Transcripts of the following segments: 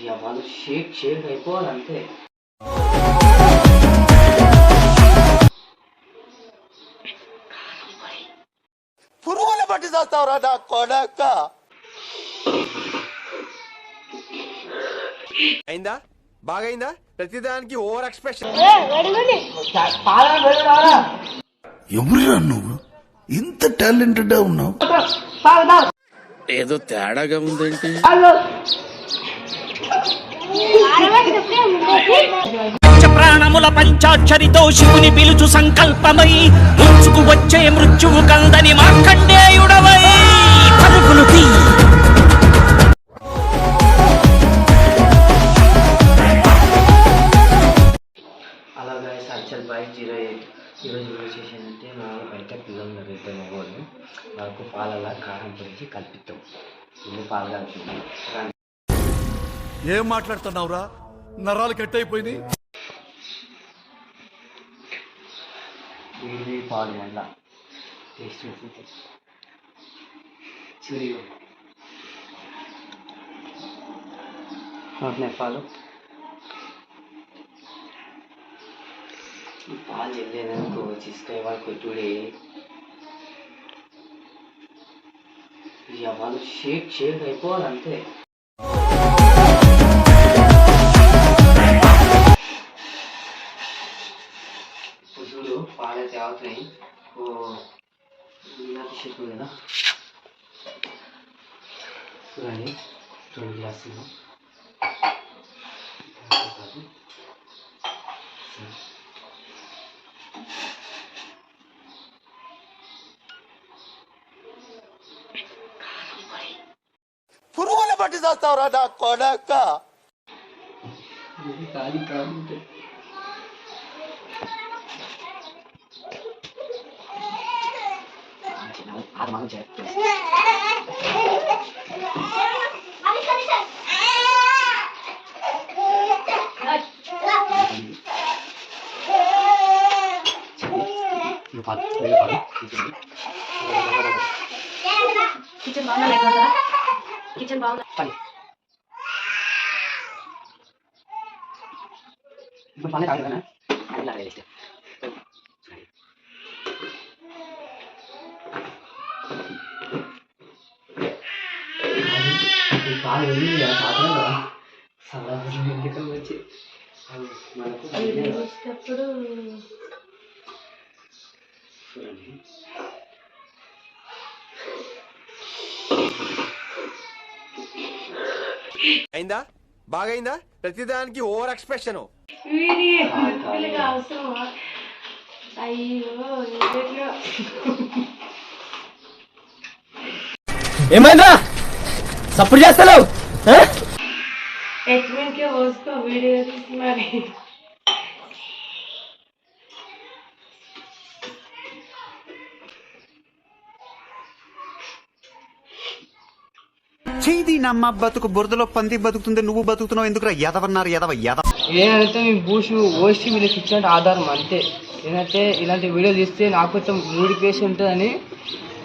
షేక్ షేక్ పురుగుల పట్టి చేస్తావురా నా కొడక. అయిందా? బాగైందా? ప్రతిదానికి ఓవర్ ఎక్స్ప్రెషన్. ఎవరురా నువ్వు? ఇంత టాలెంటెడ్ ఉన్నావు. ఏదో తేడాగా ఉందేంటి. ప్రాణముల పంచాక్షరితో శివుని పిలుచు సంకల్పమై ముంచుకు వచ్చే మృత్యువు కందని మార్కండేయుడవై పరుగులు తీ. Zero eight. ఈరోజు చేసేదంటే మా బయట పిల్లలు మగవాళ్ళు వాళ్ళకు పాలలా కారం పొడిచి కల్పిస్తాం ఇల్లు పాలు కలిపి ఏం మాట్లాడుతున్నావురా? నరాలు కట్ అయిపోయింది పాలు పాలు. పాలు చెల్లేదనుకో తీసుకునే వాళ్ళకి టుడే ఈ వాళ్ళు Sheikh Sheikh అయిపోవాలంతే. out line o hindi natin siya ito na చూడండి రెండు గ్లాసులు పురుగుల పట్టి చేస్తావురా నా కొడక. కాదు కాదు হাত মানুষ কিচেন বাউন্ডারি কিচেন বাউন্ডারি পানি। পানি লাগে না? লাগে ఈ కాలు వెళ్ళి సాధన కదా సాధారణ ఎందుకని వచ్చి మనకు వచ్చినప్పుడు చూడండి అయిందా? బాగైందా? ప్రతిదానికి ఓవర్ ఎక్స్ప్రెషన్. ఏమైందా? సప్పుడు చేస్తాను హెచ్మెన్కే పోసుకో వీడియో తీసి మరి. చేది నమ్మ బతుకు బురదలో పంది బతుకుతుంది నువ్వు బతుకుతున్నావు ఎందుకురా ఎదవన్నారు ఎదవ ఎదవ. ఏంటంటే మీ బూషు ఓసి వీళ్ళకి ఇచ్చిన ఆధారం అంతే. ఏంటంటే ఇలాంటి వీడియో తీస్తే నాకు కొంచెం మూడు పేసి ఉంటుందని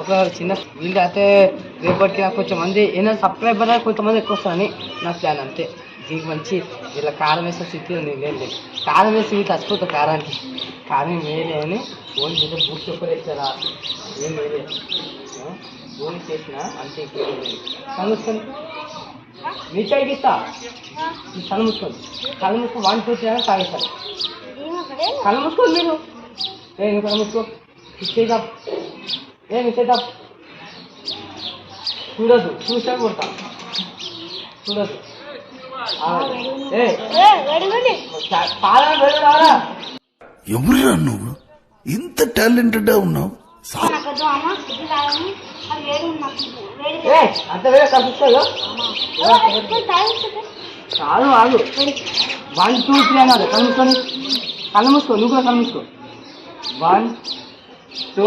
ఒక చిన్న వీళ్ళు అయితే రేపటికి నాకు కొంచెం మంది ఏదైనా సబ్స్క్రైబర్ కొంతమంది ఎక్కువ వస్తారని నా ప్లాన్ అంతే. దీనికి మంచి ఇలా కారం వేసే స్థితి ఉంది లేదు లేదు కారం వేసి వీళ్ళు చచ్చిపోతాం కారానికి. కారం వేరే అని ఓన్ మీద బూస్ట్ ఒక్కరు ఇస్తారా ఏం వేరే ఓన్ చేసిన అంతే ఇప్పుడు కళ్ళు మూసుకొని నీ చైకి ఇస్తా. కళ్ళు మూసుకోండి. కళ్ళు మూసుకొని వన్ టూ త్రీ అని తాగేస్తారు కళ్ళు మూసుకోండి మీరు. ఏ కళ్ళు మూసుకో. ఇచ్చేదా ఏ ఇచ్చేదా చూడదు చూసా కొడతా చూడదు ఎవరురా నువ్వు? ఇంత టాలెంటెడ్ ఉన్నావు. ఏ అంత వేరే చాలు ఆగు. వన్ టూ త్రీ అన్నారు. కళ్ళు మూసుకొని కళ్ళు మూసుకో. నువ్వు కూడా కళ్ళు మూసుకో. వన్ టూ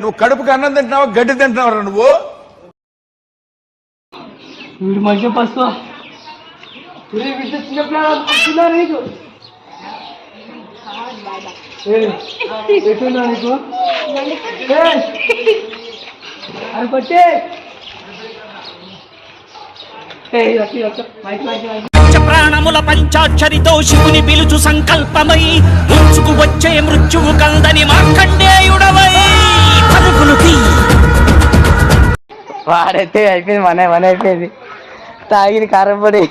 నువ్వు కడుపుకి అన్నం తింటున్నావా గడ్డి తింటున్నావు నువ్వు? వీడు పస్తు. పంచ ప్రాణముల పంచాక్షరితో శివుని పిలుచు సంకల్పమై ముంచుకు వచ్చే మృత్యువు కందని మార్కండేయుడవై. వాడైతే అయిపోయింది మన మన అయిపోయింది తాగిన కారం పొడి